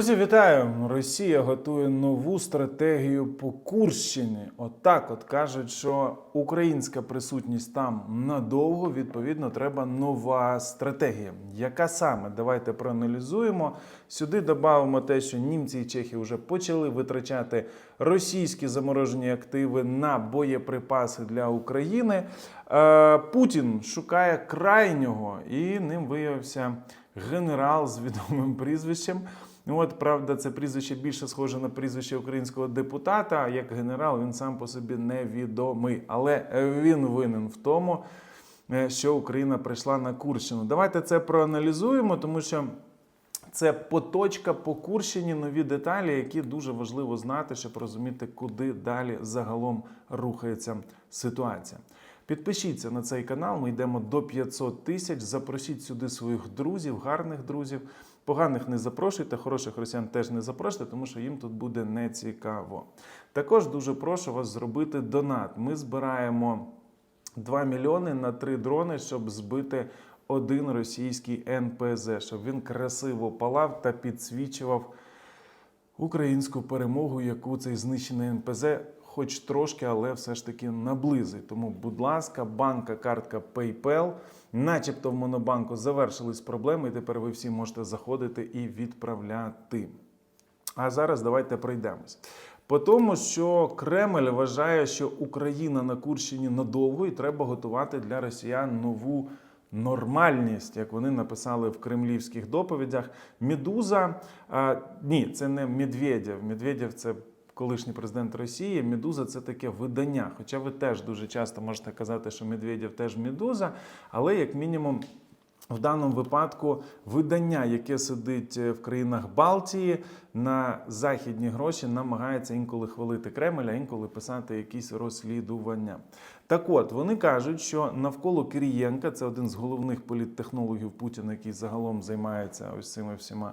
Друзі, вітаю! Росія готує нову стратегію по Курщині. Отак, от кажуть, що українська присутність там надовго. Відповідно, треба нова стратегія. Яка саме? Давайте проаналізуємо. Сюди додамо те, що німці і чехи вже почали витрачати російські заморожені активи на боєприпаси для України. Е, Путін шукає крайнього, і ним виявився генерал з відомим прізвищем. Ну от правда, це прізвище більше схоже на прізвище українського депутата. Як генерал він сам по собі невідомий, але він винен в тому, е, що Україна прийшла на Курщину. Давайте це проаналізуємо, тому що. Це поточка по Курщині, нові деталі, які дуже важливо знати, щоб розуміти, куди далі загалом рухається ситуація. Підпишіться на цей канал. Ми йдемо до 500 тисяч. Запросіть сюди своїх друзів, гарних друзів. Поганих не запрошуйте, хороших росіян теж не запрошуйте, тому що їм тут буде нецікаво. Також дуже прошу вас зробити донат. Ми збираємо 2 мільйони на 3 дрони, щоб збити один російський НПЗ, щоб він красиво палав та підсвічував українську перемогу, яку цей знищений НПЗ, хоч трошки, але все ж таки наблизить. Тому, будь ласка, банка, картка PayPal, начебто в Монобанку завершились проблеми, і тепер ви всі можете заходити і відправляти. А зараз давайте пройдемось. По тому, що Кремль вважає, що Україна на Курщині надовго і треба готувати для росіян нову нормальність, як вони написали в кремлівських доповідях. Медуза а, ні, це не Медведєв. Медведєв це колишній президент Росії. Медуза це таке видання. Хоча ви теж дуже часто можете казати, що Медведєв теж медуза, але як мінімум. В даному випадку видання, яке сидить в країнах Балтії на західні гроші, намагається інколи хвалити Кремль, а інколи писати якісь розслідування. Так от вони кажуть, що навколо Кирієнка, це один з головних політтехнологів Путіна, який загалом займається ось цими всіма е,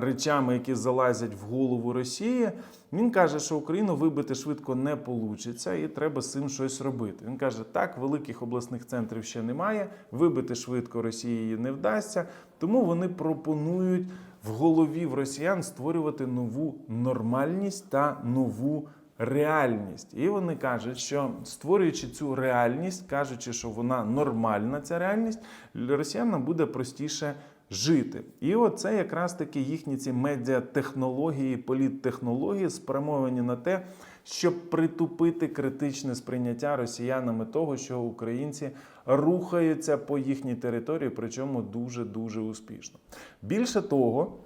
речами, які залазять в голову Росії. Він каже, що Україну вибити швидко не вийде, і треба з цим щось робити. Він каже, так, великих обласних центрів ще немає, вибити швидко Росії не вдасться, тому вони пропонують в голові в росіян створювати нову нормальність та нову. Реальність, і вони кажуть, що створюючи цю реальність, кажучи, що вона нормальна, ця реальність, росіянам буде простіше жити. І оце якраз таки їхні ці медіатехнології, політтехнології спрямовані на те, щоб притупити критичне сприйняття росіянами того, що українці рухаються по їхній території, причому дуже дуже успішно. Більше того.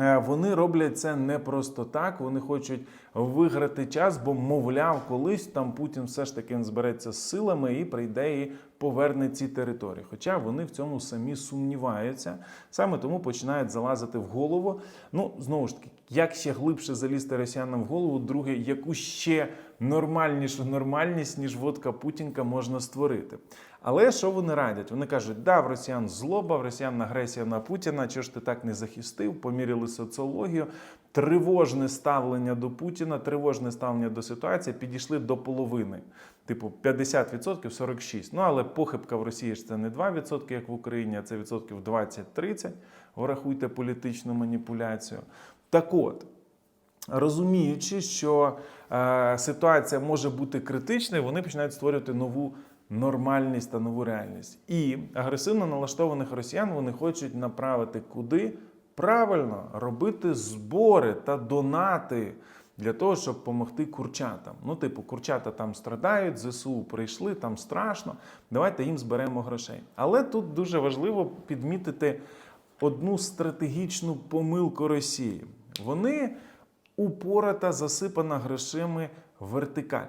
Е, Вони роблять це не просто так. Вони хочуть виграти час, бо, мовляв, колись там Путін все ж таки збереться з силами і прийде і поверне ці території. Хоча вони в цьому самі сумніваються, саме тому починають залазити в голову. Ну знову ж таки, як ще глибше залізти росіянам в голову, друге, яку ще нормальнішу нормальність, ніж водка Путінка можна створити. Але що вони радять? Вони кажуть, да, в росіян злоба, в росіян агресія на Путіна. Чого ж ти так не захистив? Поміряли соціологію, тривожне ставлення до Путіна, тривожне ставлення до ситуації підійшли до половини. Типу 50% 46%. Ну але похибка в Росії ж це не 2%, як в Україні, а це відсотків 20-30%. Врахуйте політичну маніпуляцію. Так от. Розуміючи, що е, ситуація може бути критичною, вони починають створювати нову нормальність та нову реальність. І агресивно налаштованих росіян вони хочуть направити куди? Правильно робити збори та донати для того, щоб допомогти курчатам. Ну, типу, курчата там страдають, ЗСУ прийшли, там страшно. Давайте їм зберемо грошей. Але тут дуже важливо підмітити одну стратегічну помилку Росії. Вони упората засипана грошима вертикаль.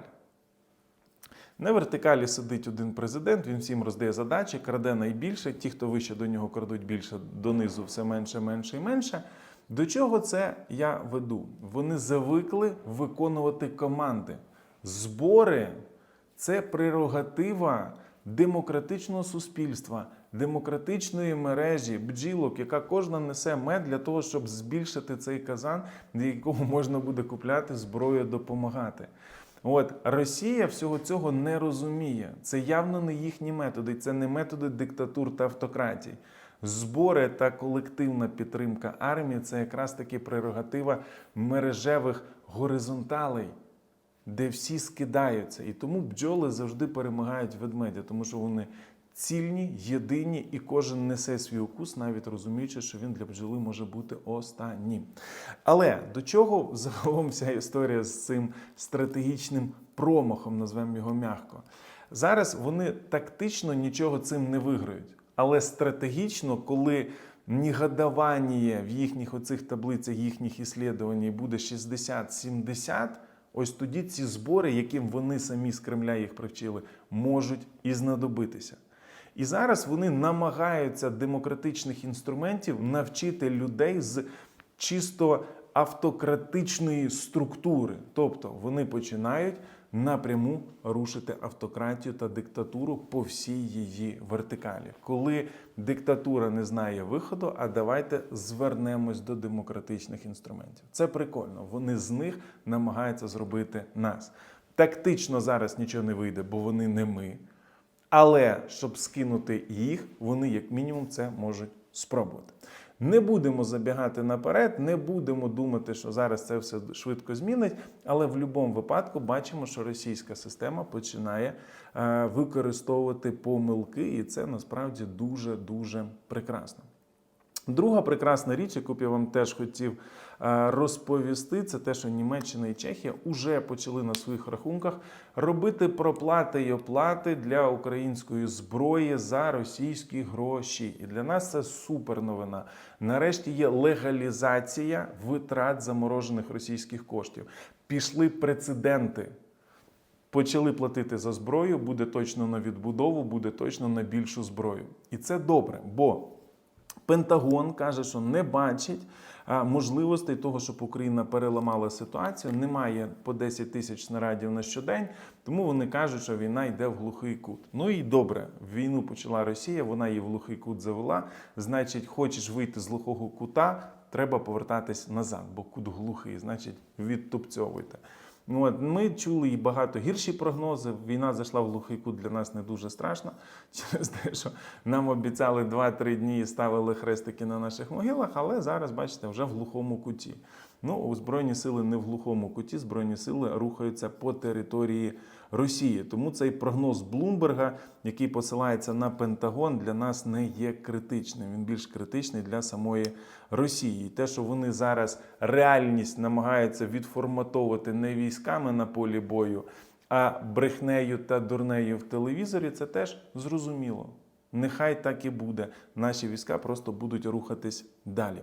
На вертикалі сидить один президент, він всім роздає задачі, краде найбільше. Ті, хто вище до нього крадуть більше, донизу все менше, менше і менше. До чого це я веду? Вони звикли виконувати команди. Збори це прерогатива демократичного суспільства, демократичної мережі, бджілок, яка кожна несе мед для того, щоб збільшити цей казан, для якого можна буде купляти зброю, допомагати. От Росія всього цього не розуміє. Це явно не їхні методи, це не методи диктатур та автократій. Збори та колективна підтримка армії це якраз таки прерогатива мережевих горизонталей, де всі скидаються. І тому бджоли завжди перемагають ведмедя, тому що вони цільні, єдині, і кожен несе свій укус, навіть розуміючи, що він для бджоли може бути останнім. Але до чого загалом вся історія з цим стратегічним промахом, назвемо його м'яко? Зараз вони тактично нічого цим не виграють, але стратегічно, коли негодування в їхніх оцих таблицях, їхніх іслідувань буде 60-70, ось тоді ці збори, яким вони самі з Кремля їх привчили, можуть і знадобитися. І зараз вони намагаються демократичних інструментів навчити людей з чисто автократичної структури. Тобто вони починають напряму рушити автократію та диктатуру по всій її вертикалі. Коли диктатура не знає виходу, а давайте звернемось до демократичних інструментів. Це прикольно. Вони з них намагаються зробити нас. Тактично зараз нічого не вийде, бо вони не ми. Але щоб скинути їх, вони як мінімум це можуть спробувати. Не будемо забігати наперед, не будемо думати, що зараз це все швидко змінить. Але в будь-якому випадку бачимо, що російська система починає е, використовувати помилки, і це насправді дуже дуже прекрасно. Друга прекрасна річ, яку б я вам теж хотів розповісти, це те, що Німеччина і Чехія вже почали на своїх рахунках робити проплати й оплати для української зброї за російські гроші. І для нас це супер новина. Нарешті є легалізація витрат заморожених російських коштів. Пішли прецеденти. Почали платити за зброю, буде точно на відбудову, буде точно на більшу зброю. І це добре, бо Пентагон каже, що не бачить можливостей того, щоб Україна переламала ситуацію. Немає по 10 тисяч снарядів на щодень, тому вони кажуть, що війна йде в глухий кут. Ну і добре, війну почала Росія, вона її в глухий кут завела. Значить, хочеш вийти з глухого кута, треба повертатись назад, бо кут глухий, значить, відтупцьовуйте. Ну, от ми чули і багато гірші прогнози. Війна зайшла в глухий кут для нас не дуже страшно. Через те, що нам обіцяли 2-3 дні і ставили хрестики на наших могилах, але зараз, бачите, вже в глухому куті. Ну, Збройні сили не в глухому куті, Збройні сили рухаються по території Росії. Тому цей прогноз Блумберга, який посилається на Пентагон, для нас не є критичним. Він більш критичний для самої Росії. І те, що вони зараз реальність намагаються відформатовувати не військами на полі бою, а брехнею та дурнею в телевізорі, це теж зрозуміло. Нехай так і буде. Наші війська просто будуть рухатись далі.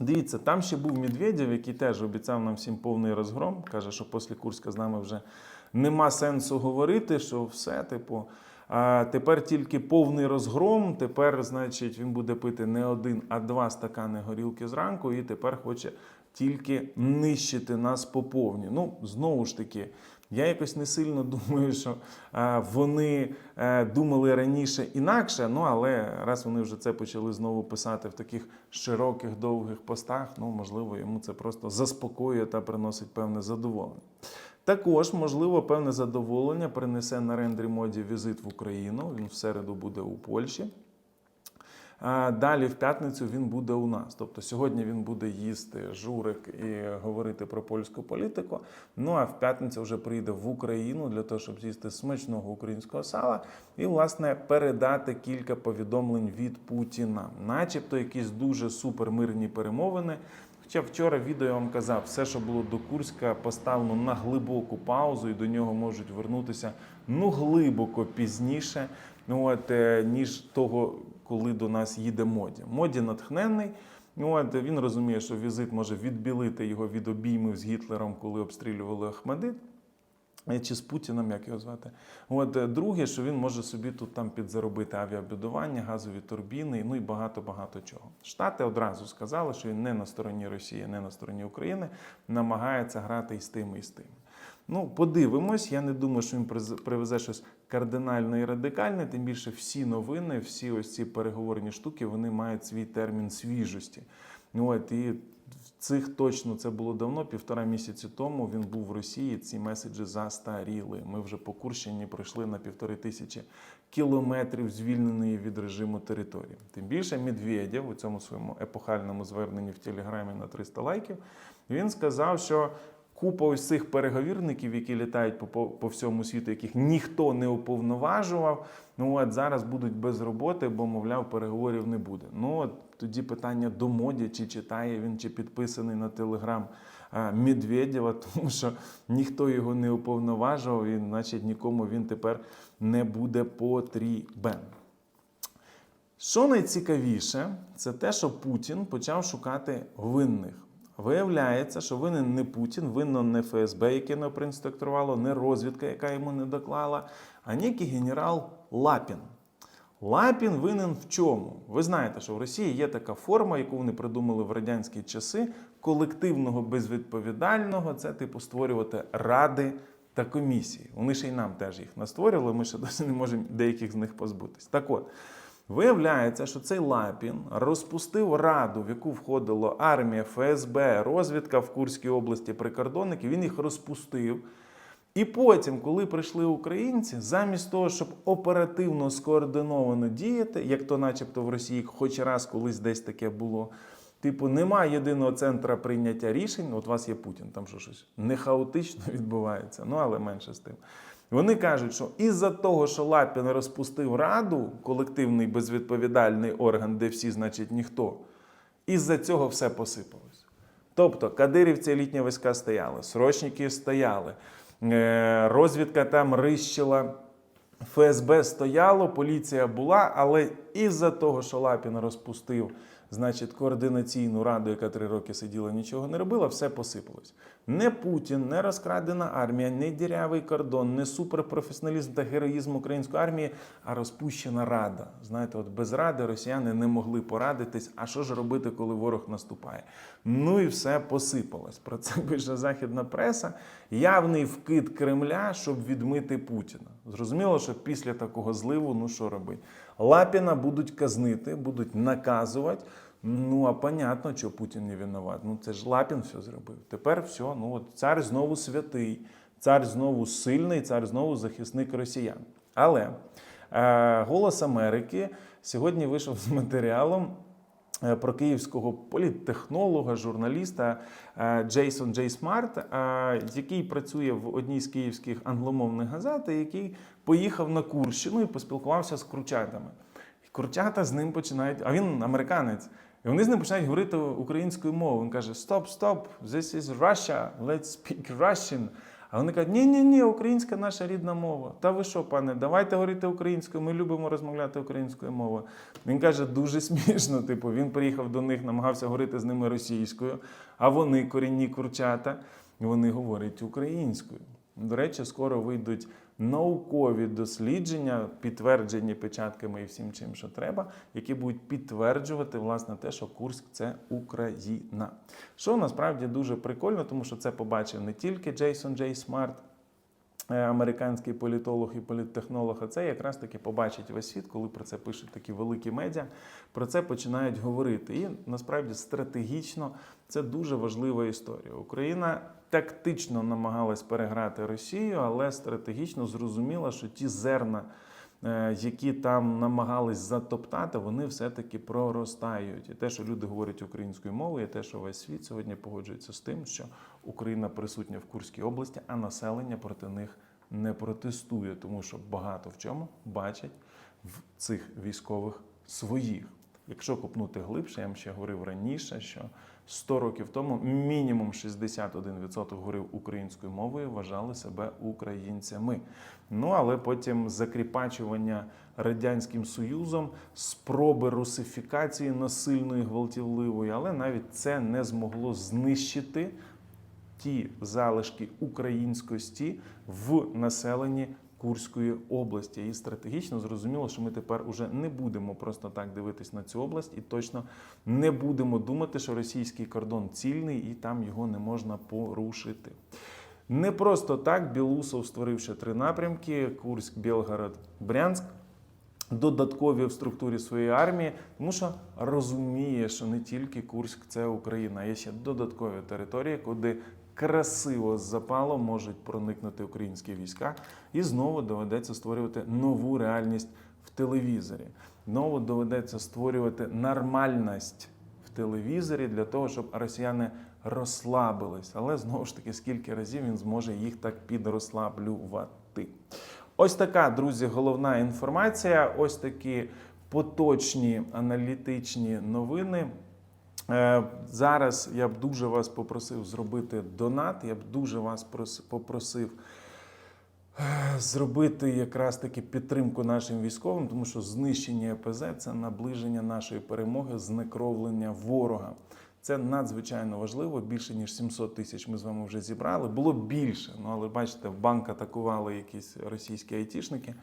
Дивіться, там ще був Медведєв, який теж обіцяв нам всім повний розгром. Каже, що після Курська з нами вже нема сенсу говорити, що все, типу. А тепер тільки повний розгром. Тепер, значить, він буде пити не один, а два стакани горілки зранку, і тепер хоче тільки нищити нас по повні. Ну, знову ж таки, я якось не сильно думаю, що вони а, думали раніше інакше. Ну але раз вони вже це почали знову писати в таких широких довгих постах, ну можливо, йому це просто заспокоює та приносить певне задоволення. Також, можливо, певне задоволення принесе на рендрі моді візит в Україну. Він в середу буде у Польщі. Далі в п'ятницю він буде у нас. Тобто сьогодні він буде їсти журик і говорити про польську політику. Ну а в п'ятницю вже прийде в Україну для того, щоб з'їсти смачного українського сала і, власне, передати кілька повідомлень від Путіна, начебто якісь дуже супермирні перемовини. Хоча вчора відео я вам казав, все, що було до Курська, поставлено на глибоку паузу, і до нього можуть вернутися ну глибоко пізніше, ну от е, ніж того, коли до нас їде моді. Моді натхненний. Ну, от він розуміє, що візит може відбілити його від обіймів з Гітлером, коли обстрілювали Ахмедит. Чи з Путіним, як його звати? От е, друге, що він може собі тут там підзаробити авіабудування, газові турбіни, ну і багато-багато чого. Штати одразу сказали, що він не на стороні Росії, не на стороні України, намагається грати і з тими, і з тими. Ну, подивимось. Я не думаю, що він привезе щось кардинальне і радикальне. Тим більше всі новини, всі ось ці переговорні штуки, вони мають свій термін свіжості. От і цих точно це було давно, півтора місяці тому. Він був в Росії. Ці меседжі застаріли. Ми вже по Курщині пройшли на півтори тисячі кілометрів звільненої від режиму території. Тим більше Медведєв у цьому своєму епохальному зверненні в Телеграмі на 300 лайків він сказав, що купа ось цих переговірників, які літають по, по, всьому світу, яких ніхто не уповноважував. Ну от зараз будуть без роботи, бо мовляв, переговорів не буде. Ну от тоді питання до моді, чи читає він, чи підписаний на телеграм Медведєва, тому що ніхто його не уповноважував, і значить нікому він тепер не буде потрібен. Що найцікавіше, це те, що Путін почав шукати винних. Виявляється, що винен не Путін, винно не ФСБ, яке не проінструктувало, не розвідка, яка йому не доклала, а некий генерал Лапін. Лапін винен в чому? Ви знаєте, що в Росії є така форма, яку вони придумали в радянські часи, колективного безвідповідального, це типу створювати ради та комісії. Вони ще й нам теж їх настворювали, ми ще досі не можемо деяких з них позбутись. Так от. Виявляється, що цей Лапін розпустив раду, в яку входило армія, ФСБ, розвідка в Курській області, прикордонники. Він їх розпустив. І потім, коли прийшли українці, замість того, щоб оперативно скоординовано діяти, як то, начебто, в Росії, хоч раз колись десь таке було. Типу, немає єдиного центра прийняття рішень. От у вас є Путін, там що щось не хаотично відбувається, ну але менше з тим. Вони кажуть, що із-за того, що Лапін розпустив раду, колективний безвідповідальний орган, де всі, значить, ніхто, із-за цього все посипалось. Тобто кадирівці елітні війська стояли, срочники стояли, е, розвідка там рищила, ФСБ стояло, поліція була, але із-за того, що Лапін розпустив значить, координаційну раду, яка три роки сиділа, нічого не робила, все посипалось. Не Путін, не розкрадена армія, не дірявий кордон, не суперпрофесіоналізм та героїзм української армії, а розпущена рада. Знаєте, от без ради росіяни не могли порадитись, а що ж робити, коли ворог наступає. Ну і все посипалось. Про це пише західна преса. Явний вкид Кремля, щоб відмити Путіна. Зрозуміло, що після такого зливу, ну що робити? Лапіна будуть казнити, будуть наказувати. Ну, а понятно, що Путін не винуват. Ну, це ж Лапін все зробив. Тепер все, ну от цар знову святий, цар знову сильний, цар знову захисник росіян. Але е, Голос Америки сьогодні вийшов з матеріалом. Е, Про київського політтехнолога, журналіста е, Джейсон Джей Смарт, е, який працює в одній з київських англомовних газет, який поїхав на Курщину і поспілкувався з курчатами. І курчата з ним починають, а він американець. І вони з ним починають говорити українською мовою. Він каже: Стоп, стоп, this is Russia, let's speak Russian. А вони кажуть, ні, ні, ні, українська наша рідна мова. Та ви що, пане, давайте говорити українською, ми любимо розмовляти українською мовою. Він каже, дуже смішно. Типу, він приїхав до них, намагався говорити з ними російською, а вони корінні курчата, вони говорять українською. До речі, скоро вийдуть наукові дослідження, підтверджені печатками і всім чим, що треба, які будуть підтверджувати власне те, що Курськ це Україна. Що насправді дуже прикольно, тому що це побачив не тільки Джейсон Джей Смарт. е, Американський політолог і політтехнолог, а це якраз таки побачить весь світ, коли про це пишуть такі великі медіа, про це починають говорити. І насправді стратегічно це дуже важлива історія. Україна тактично намагалась переграти Росію, але стратегічно зрозуміла, що ті зерна, е, які там намагались затоптати, вони все-таки проростають. І те, що люди говорять українською мовою, і те, що весь світ сьогодні погоджується з тим, що Україна присутня в Курській області, а населення проти них не протестує, тому що багато в чому бачать в цих військових своїх. Якщо копнути глибше, я вам ще говорив раніше, що 100 років тому мінімум 61% говорив українською мовою, вважали себе українцями. Ну але потім закріпачування радянським союзом, спроби русифікації насильної, гвалтівливої, але навіть це не змогло знищити ті залишки українськості в населенні Курської області. І стратегічно зрозуміло, що ми тепер уже не будемо просто так дивитись на цю область, і точно не будемо думати, що російський кордон цільний і там його не можна порушити. Не просто так Білусов створив ще три напрямки: Курськ, Білгород, Брянськ. додаткові в структурі своєї армії, тому що розуміє, що не тільки Курськ це Україна, є ще додаткові території, куди красиво з запалом можуть проникнути українські війська, і знову доведеться створювати нову реальність в телевізорі. Знову доведеться створювати нормальність в телевізорі для того, щоб росіяни розслабились. Але знову ж таки, скільки разів він зможе їх так підрослаблювати. Ось така, друзі, головна інформація. Ось такі поточні аналітичні новини. Е, Зараз я б дуже вас попросив зробити донат. Я б дуже вас попросив е, зробити якраз таки підтримку нашим військовим, тому що знищення ЕПЗ це наближення нашої перемоги, знекровлення ворога. Це надзвичайно важливо. Більше ніж 700 тисяч ми з вами вже зібрали. Було більше, ну але бачите, в банк атакували якісь російські айтішники.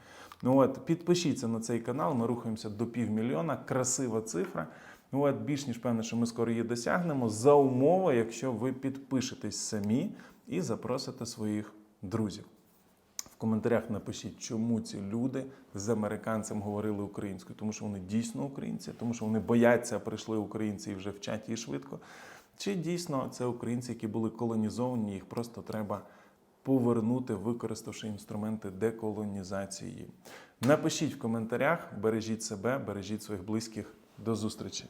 Ну от підпишіться на цей канал. Ми рухаємося до півмільйона. Красива цифра. Ну от більш ніж певне, що ми скоро її досягнемо за умови, якщо ви підпишетесь самі і запросите своїх друзів. В коментарях напишіть, чому ці люди з американцем говорили українською, тому що вони дійсно українці, тому що вони бояться, прийшли українці і вже вчать її швидко. Чи дійсно це українці, які були колонізовані, їх просто треба повернути, використавши інструменти деколонізації. Напишіть в коментарях, бережіть себе, бережіть своїх близьких. До зустрічі!